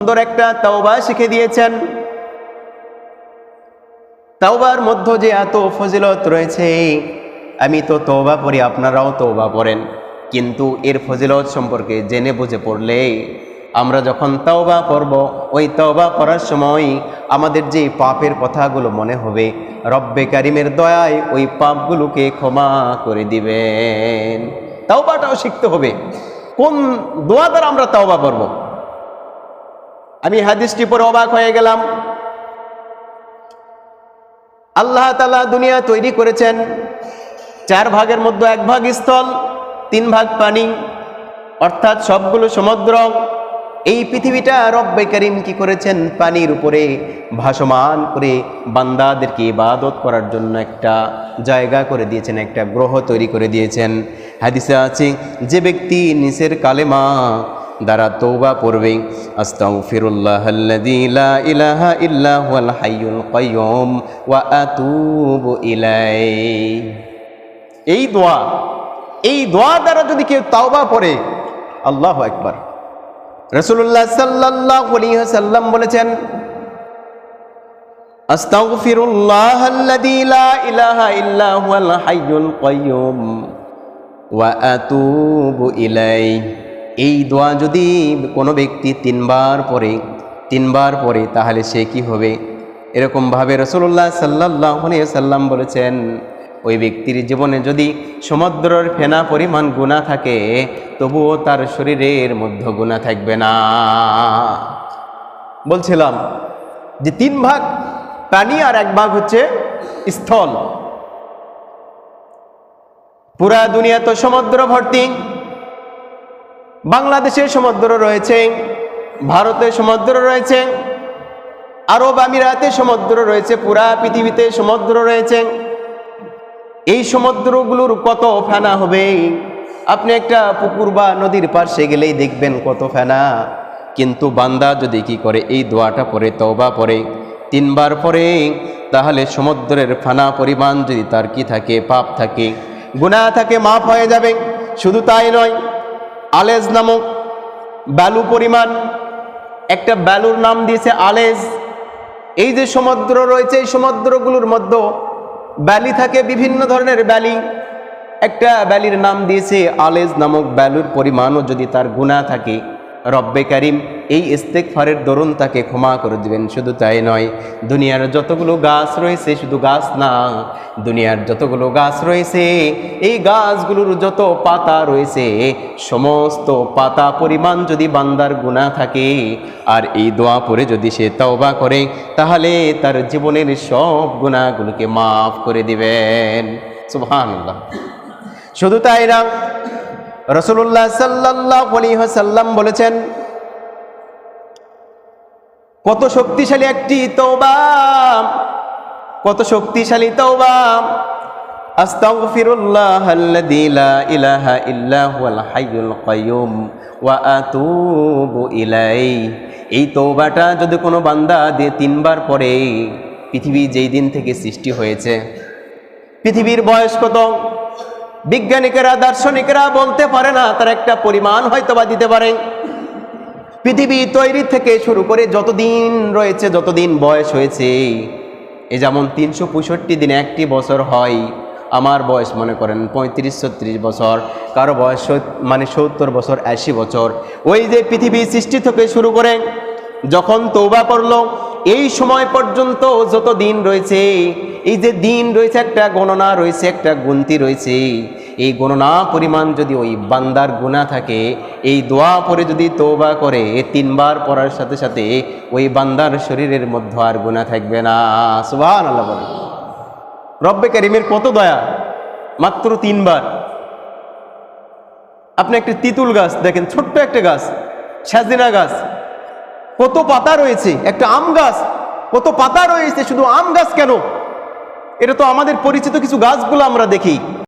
সুন্দর একটা তাওবা শিখে দিয়েছেন। তাওবার মধ্য যে এত ফজিলত রয়েছে, আমি তো তওবা পড়ি, আপনারাও তওবা পড়েন। কিন্তু এর ফজিলত সম্পর্কে জেনে বুঝে পড়লে আমরা যখন তাওবা পড়ব, ওই তাওবা পড়ার সময় আমাদের যে পাপের কথাগুলো মনে হবে, রব্বে কারিমের দয়ায় ওই পাপগুলোকে ক্ষমা করে দিবেন। তাওবাটাও শিখতে হবে। কোন দোয়া দ্বারা আমরা তাওবা পড়ব? আমি হাদিসটি পরে অবাক হয়ে গেলাম। আল্লাহ তালা দুনিয়া তৈরি করেছেন। চার ভাগের মধ্যে এক ভাগ স্থল, তিন ভাগ পানি। অর্থাৎ সবগুলো সমুদ্র। এই পৃথিবীটা রব্বে করিম কি করেছেন? পানির উপরে ভাসমান করে বান্দাদেরকে ইবাদত করার জন্য একটা জায়গা করে দিয়েছেন, একটা গ্রহ তৈরি করে দিয়েছেন। হাদিসে আছে, যে ব্যক্তি নিচের কালেমা দ্বারা তৌবা পড়বে আস্তাগফিরুল্লাহ আল্লাযী লা ইলাহা ইল্লা হুয়াল হাইয়ুল ওয়া আতুবু ইলাইহি। এই দোয়া এই দোয়া দ্বারা যদি কেউ তাওবা পড়ে আল্লাহু আকবার। রাসূলুল্লাহ সাল্লাল্লাহু আলাইহি ওয়াসাল্লাম বলেছেন আস্তাগফিরুল্লাহ আল্লাযী লা ইলাহা ইল্লা হুয়াল হাইয়ুল ওয়া আতুবু ইলাইহি। এই দোয়া যদি কোনো ব্যক্তি তিনবার পরে তিনবার পরে তাহলে সে কি হবে? এরকমভাবে রসুল্লাহ সাল্লাহ সাল্লাম বলেছেন, ওই ব্যক্তির জীবনে যদি সমুদ্রের ফেনা পরিমাণ গুণা থাকে, তবুও তার শরীরের মধ্যে গুণা থাকবে না। বলছিলাম যে তিন ভাগ পানি আর এক ভাগ হচ্ছে স্থল। পুরা দুনিয়া তো সমুদ্র ভর্তি। বাংলাদেশে সমুদ্র রয়েছে ভারতে সমুদ্র রয়েছে, আরব আমিরাতে সমুদ্র রয়েছে, পুরা পৃথিবীতে সমুদ্র রয়েছে। এই সমুদ্রগুলোর কত ফেনা হবে? আপনি একটা পুকুর বা নদীর পাশে গেলেই দেখবেন কত ফেনা। কিন্তু বান্দা যদি কি করে, এই দোয়াটা পরে তওবা পরে তিনবার পরে তাহলে সমুদ্রের ফানা পরিমাণ যদি তার কি থাকে, পাপ থাকে, গুনাহ থাকে, মাফ হয়ে যাবে। শুধু তাই নয় আলেজ নামক ব্যালু পরিমাণ, একটা ব্যালুর নাম দিয়েছে আলেজ। এই যে সমুদ্র রয়েছে, এই সমুদ্রগুলোর মধ্যে ব্যালি থাকে, বিভিন্ন ধরনের ব্যালি একটা ব্যালির নাম দিয়েছে আলেজ নামক ব্যালুর পরিমাণও যদি তার গুণা থাকে, রব্বে কারিম। এই ইস্তেকফারের দরুন তাকে ক্ষমা করে দিবেন। শুধু তাই নয়, দুনিয়ার যতগুলো গাছ রয়েছে, শুধু গাছ না, দুনিয়ার যতগুলো গাছ রয়েছে, এই গাছগুলোর যত পাতা রয়েছে, সমস্ত পাতা পরিমাণ যদি বান্দার গুণা থাকে, আর এই দোয়া পরে যদি সে তওবা করে, তাহলে তার জীবনের সব গুণাগুলোকে মাফ করে দিবেন। সুবহানাল্লাহ। শুধু তাই না রসুল্লাহ সাল্লাহ সাল্লাম বলেছেন কত শক্তিশালী একটি তওবা, কত শক্তিশালী তওবা। আস্তাগফিরুল্লাহ আল্লাযী লা ইলাহা ইল্লা হুয়াল হাইয়ুল কাইয়ুম ওয়া আতুবু ইলাইহি। এই তওবাটা যদি কোনো বান্দা দিয়ে তিনবার পড়ে, পৃথিবী যেই দিন থেকে সৃষ্টি হয়েছে, পৃথিবীর বয়স কত? বিজ্ঞানিকেরা, দার্শনিকেরা বলতে পারে না, তার একটা পরিমাণ হয়তো বা দিতে পারে। পৃথিবী তৈরি থেকে শুরু করে যতদিন রয়েছে, যতদিন বয়স হয়েছে, এ যেমন তিনশো পঁয়ষট্টি দিনে একটি বছর হয়, আমার বয়স মনে করেন পঁয়ত্রিশ, ছত্রিশ বছর, কারও বয়স মানে সত্তর বছর, আশি বছর। ওই যে পৃথিবী সৃষ্টি থেকে শুরু করে যখন তৌবা করল, এই সময় পর্যন্ত যত দিন রয়েছে, এই যে দিন রয়েছে একটা গণনা, রয়েছে একটা গুনতি রয়েছে এই গণনা পরিমাণ যদি ওই বান্দার গুণা থাকে, এই দোয়া পরে যদি তৌবা করে তিনবার পড়ার সাথে সাথে ওই বান্দার শরীরের মধ্যে আর গুণা থাকবে না। সুবাহ আল্লাহ বলে। রব্বে কারিমের কত দয়া? মাত্র তিনবার। আপনি একটি তিতুল গাছ, দেখেন ছোট্ট একটা গাছ, সাজিনা গাছ, কত পাতা রয়েছে, একটা আম গাছ, কত পাতা রয়েছে, শুধু আম গাছ কেন? এটা তো আমাদের পরিচিত কিছু গাছগুলো আমরা দেখি।